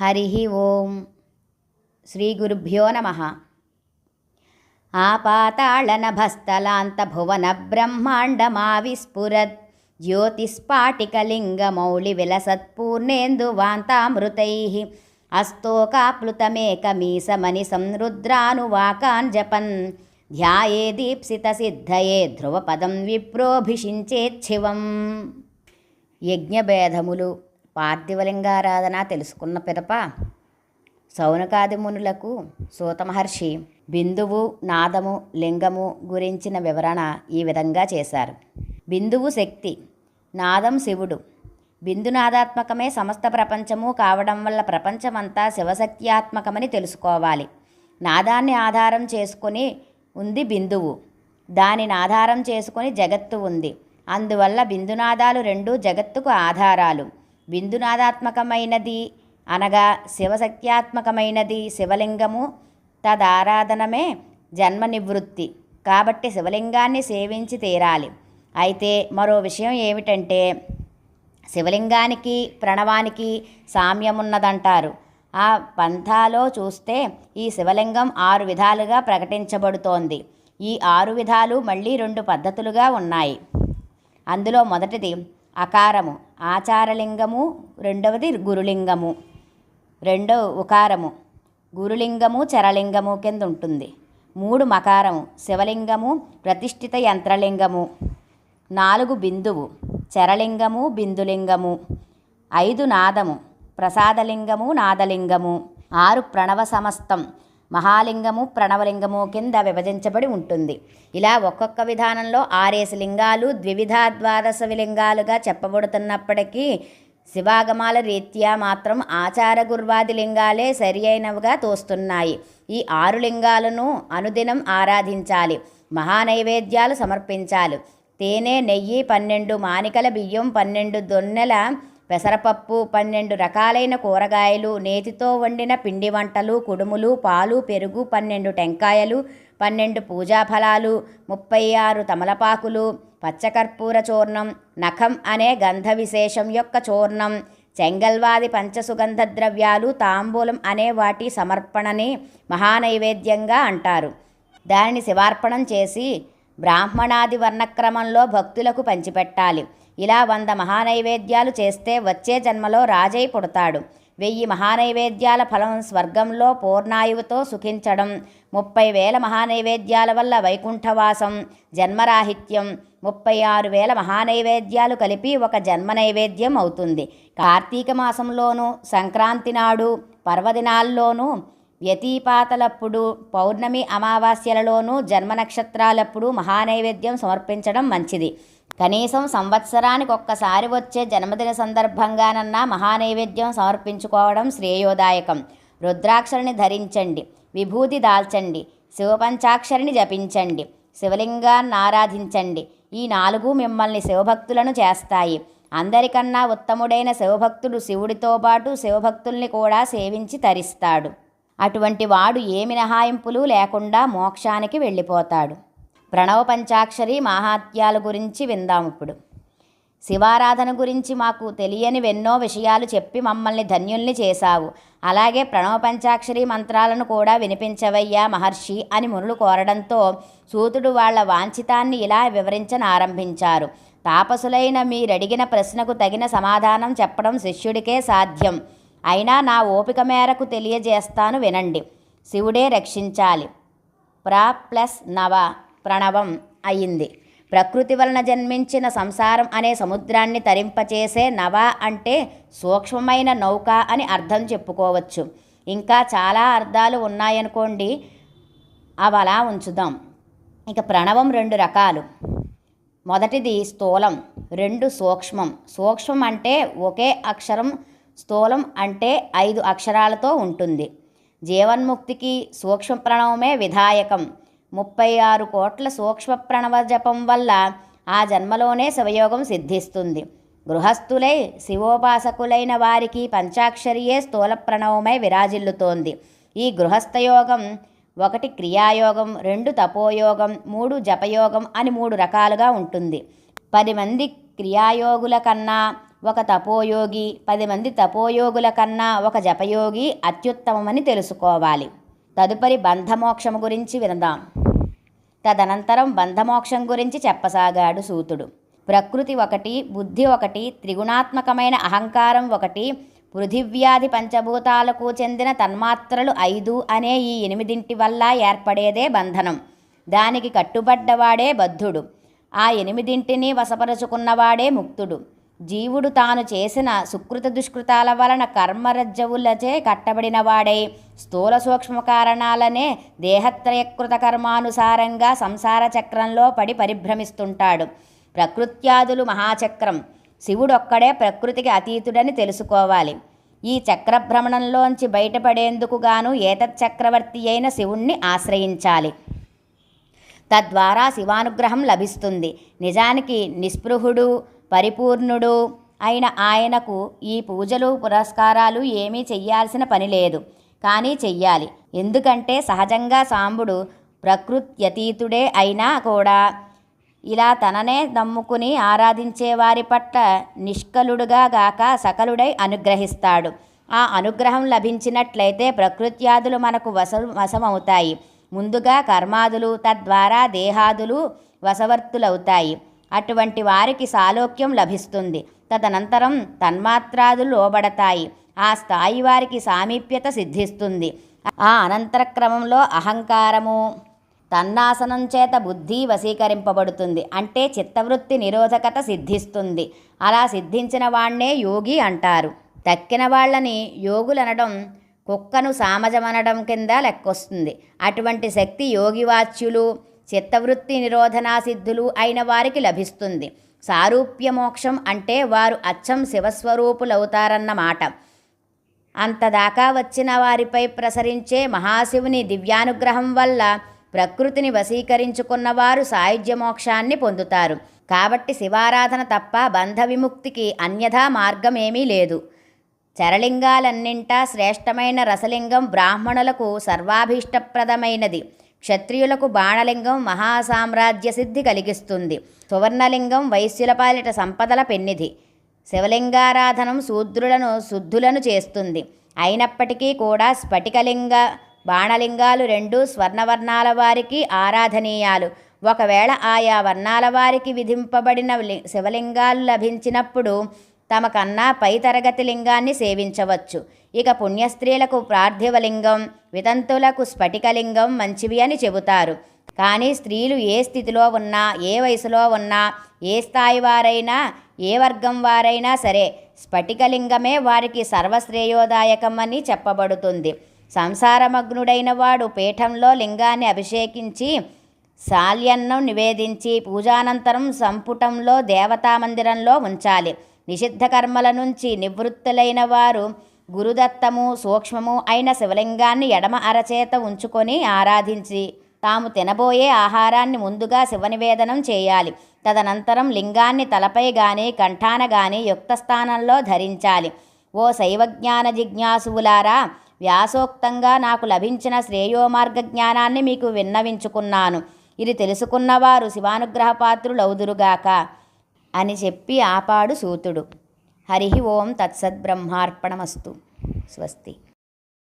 హరి ఓం శ్రీ గురుభ్యో నమ. ఆపాతాళనభస్థలాంత భువన బ్రహ్మాండమావిస్ఫురత్ జ్యోతిస్ఫాటికలింగమౌళి విలసత్పూర్ణేందువాంతామృతై అస్తోకాప్లుతమేకమీసమని సంరుద్రానువాకాన్ జపన్ ధ్యాయే దీప్సితసిద్ధయే ధ్రువపదం విప్రోభిషించేచ్ఛివం. యజ్ఞభేదములు పార్థివలింగారాధన తెలుసుకున్న పిదప సౌనకాది మునులకు సూత మహర్షి బిందువు నాదము లింగము గురించిన వివరణ ఈ విధంగా చేశారు. బిందువు శక్తి నాదం శివుడు. బిందునాదాత్మకమే సమస్త ప్రపంచము కావడం వల్ల ప్రపంచమంతా శివశక్త్యాత్మకమని తెలుసుకోవాలి. నాదాన్ని ఆధారం చేసుకొని ఉంది బిందువు. దానిని ఆధారం చేసుకొని జగత్తు ఉంది. అందువల్ల బిందునాదాలు రెండు జగత్తుకు ఆధారాలు. బిందునాదాత్మకమైనది అనగా శివశక్త్యాత్మకమైనది శివలింగము తదారాధనమే జన్మ నివృత్తి కాబట్టి శివలింగాన్ని సేవించి తీరాలి. అయితే మరో విషయం ఏమిటంటే శివలింగానికి ప్రణవానికి సామ్యమున్నదంటారు. ఆ పంథాలో చూస్తే ఈ శివలింగం ఆరు విధాలుగా ప్రకటించబడుతోంది. ఈ ఆరు విధాలు మళ్ళీ రెండు పద్ధతులుగా ఉన్నాయి. అందులో మొదటిది అకారము ఆచారలింగము రెండవది గురులింగము రెండవ ఉకారము గురులింగము చరలింగము కింద ఉంటుంది మూడు మకారము శివలింగము ప్రతిష్ఠిత యంత్రలింగము. నాలుగు బిందువు చరలింగము బిందులింగము. ఐదు నాదము ప్రసాదలింగము నాదలింగము. ఆరు ప్రణవ సమస్తం మహాలింగము ప్రణవలింగము కింద విభజించబడి ఉంటుంది. ఇలా ఒక్కొక్క విధానంలో ఆరేసి లింగాలు ద్వివిధ ద్వాదశ లింగాలుగా చెప్పబడుతున్నప్పటికీ శివాగమాల రీత్యా మాత్రం ఆచార గుర్వాది లింగాలే సరి అయినవిగా తోస్తున్నాయి. ఈ ఆరు లింగాలను అనుదినం ఆరాధించాలి. మహానైవేద్యాలు సమర్పించాలి. తేనె నెయ్యి పన్నెండు మానికల బియ్యం పన్నెండు దొన్నెల పెసరపప్పు పన్నెండు రకాలైన కూరగాయలు నేతితో వండిన పిండి వంటలు కుడుములు పాలు పెరుగు పన్నెండు టెంకాయలు పన్నెండు పూజా ఫలాలు ముప్పై ఆరు తమలపాకులు పచ్చకర్పూర చూర్ణం నఖం అనే గంధ విశేషం యొక్క చూర్ణం చెంగల్వాది పంచసుగంధ ద్రవ్యాలు తాంబూలం అనే వాటి సమర్పణని మహానైవేద్యంగా అంటారు. దానిని శివార్పణం చేసి బ్రాహ్మణాది వర్ణక్రమంలో భక్తులకు పంచిపెట్టాలి. ఇలా వంద మహానైవేద్యాలు చేస్తే వచ్చే జన్మలో రాజై పుడతాడు. వెయ్యి మహానైవేద్యాల ఫలం స్వర్గంలో పూర్ణాయువుతో సుఖించడం ముప్పై వేల మహానైవేద్యాల వల్ల వైకుంఠవాసం జన్మరాహిత్యం ముప్పై ఆరు వేల మహానైవేద్యాలు కలిపి ఒక జన్మ నైవేద్యం అవుతుంది. కార్తీక మాసంలోనూ సంక్రాంతి నాడు పర్వదినాల్లోనూ వ్యతీపాతలప్పుడు పౌర్ణమి అమావాస్యలలోనూ జన్మ నక్షత్రాలప్పుడు మహానైవేద్యం సమర్పించడం మంచిది. కనీసం సంవత్సరానికి ఒక్కసారి వచ్చే జన్మదిన సందర్భంగానన్నా మహానైవేద్యం సమర్పించుకోవడం శ్రేయోదాయకం. రుద్రాక్షరిని ధరించండి విభూతి దాల్చండి శివపంచాక్షరిని జపించండి శివలింగాన్ని ఆరాధించండి. ఈ నాలుగు మిమ్మల్ని శివభక్తులను చేస్తాయి. అందరికన్నా ఉత్తముడైన శివభక్తుడు శివుడితో పాటు శివభక్తుల్ని కూడా సేవించి తరిస్తాడు. అటువంటి వాడు ఏ మినహాయింపులు లేకుండా మోక్షానికి వెళ్ళిపోతాడు. ప్రణవ పంచాక్షరి మాహాత్యాల గురించి విందాం ఇప్పుడు. శివారాధన గురించి మాకు తెలియనివెన్నో విషయాలు చెప్పి మమ్మల్ని ధన్యుల్ని చేశావు. అలాగే ప్రణవ పంచాక్షరి మంత్రాలను కూడా వినిపించవయ్యా మహర్షి అని మునులు కోరడంతో సూతుడు వాళ్ళ వాంఛితాన్ని ఇలా వివరించనారంభించారు. తాపసులైన మీరడిగిన ప్రశ్నకు తగిన సమాధానం చెప్పడం శిష్యుడికే సాధ్యం. అయినా నా ఓపిక మేరకు తెలియజేస్తాను వినండి. శివుడే రక్షించాలి. ప్రా ప్లస్ నవ. ప్రణవం అయింది. ప్రకృతి వలన జన్మించిన సంసారం అనే సముద్రాన్ని తరింపచేసే నవ అంటే సూక్ష్మమైన నౌక అని అర్థం చెప్పుకోవచ్చు. ఇంకా చాలా అర్థాలు ఉన్నాయనుకోండి అవి అలా ఉంచుదాం. ఇక ప్రణవం రెండు రకాలు. మొదటిది స్థూలం రెండు సూక్ష్మం. సూక్ష్మం అంటే ఒకే అక్షరం స్థూలం అంటే ఐదు అక్షరాలతో ఉంటుంది. జీవన్ముక్తికి సూక్ష్మ ప్రణవమే విధాయకం. ముప్పై ఆరు కోట్ల సూక్ష్మ ప్రణవ జపం వల్ల ఆ జన్మలోనే శివయోగం సిద్ధిస్తుంది. గృహస్థులై శివోపాసకులైన వారికి పంచాక్షరియే స్థూల ప్రణవమై విరాజిల్లుతోంది. ఈ గృహస్థయోగం ఒకటి క్రియాయోగం రెండు తపోయోగం మూడు జపయోగం అని మూడు రకాలుగా ఉంటుంది. పది మంది క్రియాయోగుల కన్నా ఒక తపోయోగి పది మంది తపోయోగుల కన్నా ఒక జపయోగి అత్యుత్తమమని తెలుసుకోవాలి. తదుపరి బంధమోక్షము గురించి వినదాం తదనంతరం బంధమోక్షం గురించి చెప్పసాగాడు సూతుడు. ప్రకృతి ఒకటి బుద్ధి ఒకటి త్రిగుణాత్మకమైన అహంకారం ఒకటి పృథివ్యాధి పంచభూతాలకు చెందిన తన్మాత్రలు ఐదు అనే ఈ ఎనిమిదింటి వల్ల ఏర్పడేదే బంధనం. దానికి కట్టుబడ్డవాడే బద్ధుడు. ఆ ఎనిమిదింటిని వశపరుచుకున్నవాడే ముక్తుడు. జీవుడు తాను చేసిన సుకృత దుష్కృతాల వలన కర్మరజ్జవులచే కట్టబడినవాడై. స్థూల సూక్ష్మ కారణాలనే దేహత్రయకృత కర్మానుసారంగా సంసార చక్రంలో పడి పరిభ్రమిస్తుంటాడు. ప్రకృత్యాదులు మహాచక్రం. శివుడొక్కడే ప్రకృతికి అతీతుడని తెలుసుకోవాలి. ఈ చక్రభ్రమణంలోంచి బయటపడేందుకు గాను ఏతచ్చక్రవర్తి అయిన శివుణ్ణి ఆశ్రయించాలి. తద్వారా శివానుగ్రహం లభిస్తుంది. నిజానికి నిస్పృహుడు పరిపూర్ణుడు అయిన ఆయనకు ఈ పూజలు పురస్కారాలు ఏమీ చెయ్యాల్సిన పని లేదు. కానీ చెయ్యాలి. ఎందుకంటే సహజంగా సాంబుడు ప్రకృత్యతీతుడే అయినా కూడా ఇలా తననే నమ్ముకుని ఆరాధించే వారి పట్ల నిష్కలుడుగా గాక సకలుడై అనుగ్రహిస్తాడు. ఆ అనుగ్రహం లభించినట్లయితే ప్రకృత్యాదులు మనకు వశ వశమవుతాయి. ముందుగా కర్మాదులు తద్వారా దేహాదులు వశవర్తులవుతాయి. అటువంటి వారికి సాలోక్యం లభిస్తుంది. తదనంతరం తన్మాత్రాదులు లోబడతాయి. ఆ స్థాయి వారికి సామీప్యత సిద్ధిస్తుంది. ఆ అనంతర క్రమంలో అహంకారము తన్నాసనం చేత బుద్ధి వశీకరింపబడుతుంది. అంటే చిత్తవృత్తి నిరోధకత సిద్ధిస్తుంది. అలా సిద్ధించిన వాణ్ణే యోగి అంటారు. తక్కిన వాళ్ళని యోగులనడం కుక్కను సామజమనడం కింద లెక్కొస్తుంది. అటువంటి శక్తి యోగివాచ్యులు చిత్తవృత్తి నిరోధనా సిద్ధులు అయిన వారికి లభిస్తుంది. సారూప్య మోక్షం అంటే వారు అచ్చం శివస్వరూపులవుతారన్నమాట అంతదాకా వచ్చిన వారిపై ప్రసరించే మహాశివుని దివ్యానుగ్రహం వల్ల ప్రకృతిని వశీకరించుకున్నవారు సాయుధ్య మోక్షాన్ని పొందుతారు. కాబట్టి శివారాధన తప్ప బంధ విముక్తికి అన్యథా మార్గమేమీ లేదు. చరలింగాలన్నింటా శ్రేష్టమైన రసలింగం బ్రాహ్మణులకు సర్వాభీష్టప్రదమైనది. క్షత్రియులకు బాణలింగం మహాసామ్రాజ్య సిద్ధి కలిగిస్తుంది. సువర్ణలింగం వైశ్యుల పాలిట సంపదల పెన్నిధి. శివలింగారాధనం శూద్రులను శుద్ధులను చేస్తుంది. అయినప్పటికీ కూడా స్ఫటికలింగ బాణలింగాలు రెండు స్వర్ణవర్ణాల వారికి ఆరాధనీయాలు. ఒకవేళ ఆయా వర్ణాల వారికి విధింపబడిన శివలింగాలు లభించినప్పుడు తమ కన్నా పై తరగతి లింగాన్ని సేవించవచ్చు. ఇక పుణ్యస్త్రీలకు ప్రార్థివలింగం వితంతులకు స్ఫటికలింగం మంచివి అని చెబుతారు. కానీ స్త్రీలు ఏ స్థితిలో ఉన్నా ఏ వయసులో ఉన్నా ఏ స్థాయి వారైనా ఏ వర్గం వారైనా సరే స్ఫటికలింగమే వారికి సర్వశ్రేయోదాయకం అని చెప్పబడుతుంది. సంసారమగ్నుడైన వాడు పీఠంలో లింగాన్ని అభిషేకించి శాల్యన్నం నివేదించి పూజానంతరం సంపుటంలో దేవతామందిరంలో ఉంచాలి. నిషిద్ధ కర్మల నుంచి నివృత్తులైన వారు గురుదత్తము సూక్ష్మము అయిన శివలింగాన్ని ఎడమ అరచేత ఉంచుకొని ఆరాధించి తాము తినబోయే ఆహారాన్ని ముందుగా శివనివేదనం చేయాలి. తదనంతరం లింగాన్ని తలపై గాని కంఠాన గాని యుక్త స్థానంలో ధరించాలి. ఓ శైవజ్ఞాన జిజ్ఞాసువులారా వ్యాసోక్తంగా నాకు లభించిన శ్రేయోమార్గ జ్ఞానాన్ని మీకు విన్నవించుకున్నాను. ఇది తెలుసుకున్నవారు శివానుగ్రహపాత్రులవుదురుగాక. అని చెప్పి ఆపాడు సూతుడు. హరి ఓం తత్సద్బ్రహ్మార్పణమస్తు. స్వస్తి.